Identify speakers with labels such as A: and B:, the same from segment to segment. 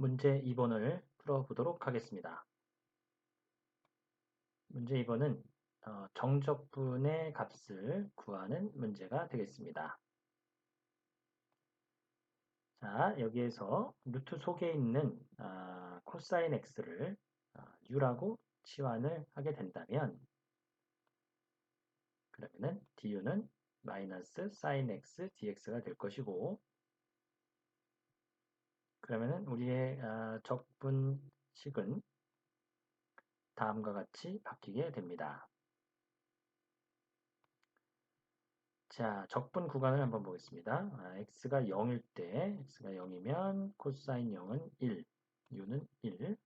A: 문제 2번을 풀어보도록 하겠습니다. 문제 2번은 어, 정적분의 값을 구하는 문제가 되겠습니다. 자, 여기에서 루트 속에 있는 어, 코사인 x를 어, u라고 치환을 하게 된다면 그러면은 du는 마이너스 sin x dx가 될 것이고 그러면은 우리의 어, 적분식은 다음과 같이 바뀌게 됩니다. 자, 적분 구간을 한번 보겠습니다. 아, x가 0일 때, x가 0이면 코사인 0은 1, u는 1.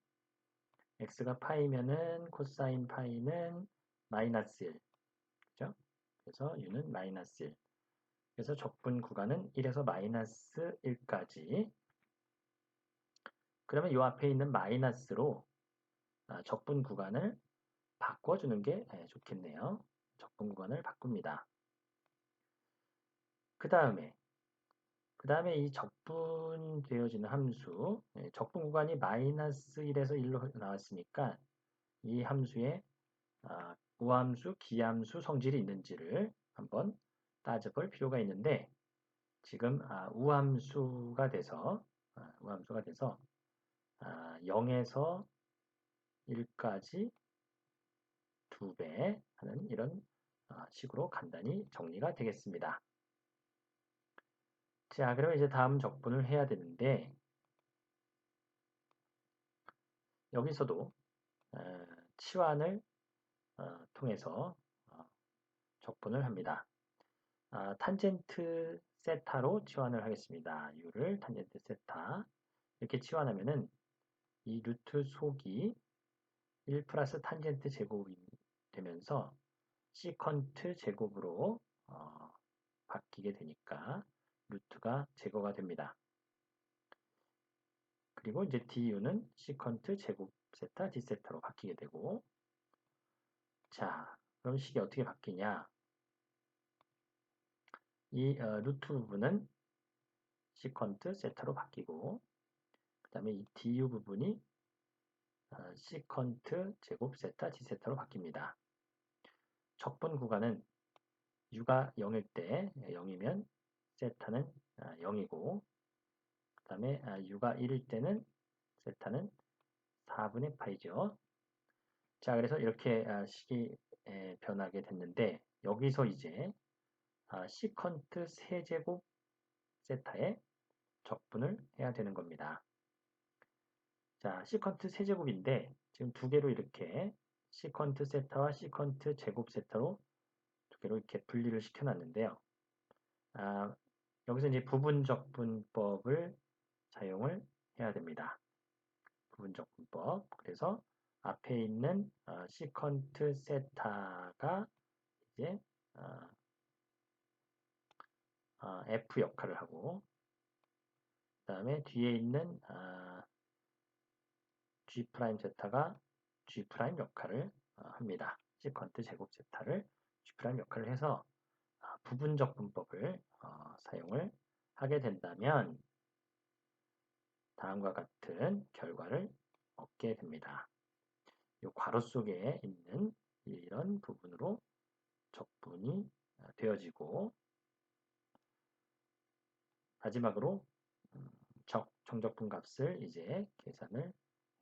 A: x가 파이면은 코사인 파이는 마이너스 1. 그죠? 그래서 u는 마이너스 1. 그래서 적분 구간은 1에서 마이너스 1까지 그러면 이 앞에 있는 마이너스로 아, 적분 구간을 바꿔주는 게 예, 좋겠네요. 적분 구간을 바꿉니다. 그 다음에 그 다음에 이 적분되어지는 함수 예, 적분 구간이 마이너스 1에서 1로 나왔으니까 이 함수의 아, 우함수, 기함수 성질이 있는지를 한번 따져볼 필요가 있는데 지금 아, 우함수가 돼서 우함수가 돼서 0에서 1까지 2배 하는 이런 아, 식으로 간단히 정리가 되겠습니다. 자, 그러면 이제 다음 적분을 해야 되는데 여기서도 어, 치환을 어, 통해서 어, 적분을 합니다. 아, 탄젠트 세타로 치환을 하겠습니다. u를 탄젠트 세타 이렇게 치환하면은 이 루트 속이 1 플러스 탄젠트 제곱이 되면서 시컨트 제곱으로 어, 바뀌게 되니까 루트가 제거가 됩니다. 그리고 이제 du는 시컨트 제곱 세타 디세타로 바뀌게 되고 자 그럼 식이 어떻게 바뀌냐 이 어, 루트 부분은 시컨트 세타로 바뀌고 다음에 이 du 부분이 어, 시컨트 제곱 세타 디세타로 바뀝니다. 적분 구간은 u가 0일 때 0이면 세타는 0이고 그 다음에 u가 1일 때는 세타는 4분의 파이죠. 자 그래서 이렇게 아, 식이 변하게 됐는데 여기서 이제 아, 시컨트 세제곱 세타의 적분을 해야 되는 겁니다. 자, 시컨트 세제곱인데 지금 두 개로 이렇게 시컨트 세타와 시컨트 제곱 세타로 두 개로 이렇게 분리를 시켜놨는데요. 아, 여기서 이제 부분적 분법을 사용을 해야 됩니다. 부분적 분법. 그래서 앞에 있는 어, 시컨트 세타가 이제 어, 어, F 역할을 하고 그 다음에 뒤에 있는 어, G 역할을 어, 합니다. 시컨트 제곱 제타를 G 역할을 해서 어, 부분적 분법을 어, 사용을 하게 된다면 다음과 같은 결과를 얻게 됩니다. 이 괄호 속에 있는 이런 부분으로 적분이 되어지고 마지막으로 음, 적, 정적분 값을 이제 계산을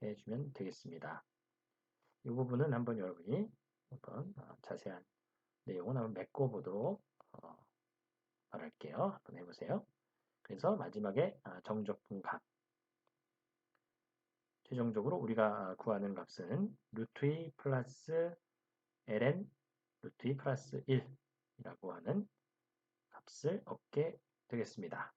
A: 해주면 되겠습니다. 이 부분은 한번 여러분이 한번 어, 자세한 내용을 한번 메꿔보도록 어, 말할게요. 한번 해보세요. 그래서 마지막에 아, 정적분 값 최종적으로 우리가 구하는 값은 루트 2 플러스 ln 루트 2 플러스 1이라고 하는 값을 얻게 되겠습니다.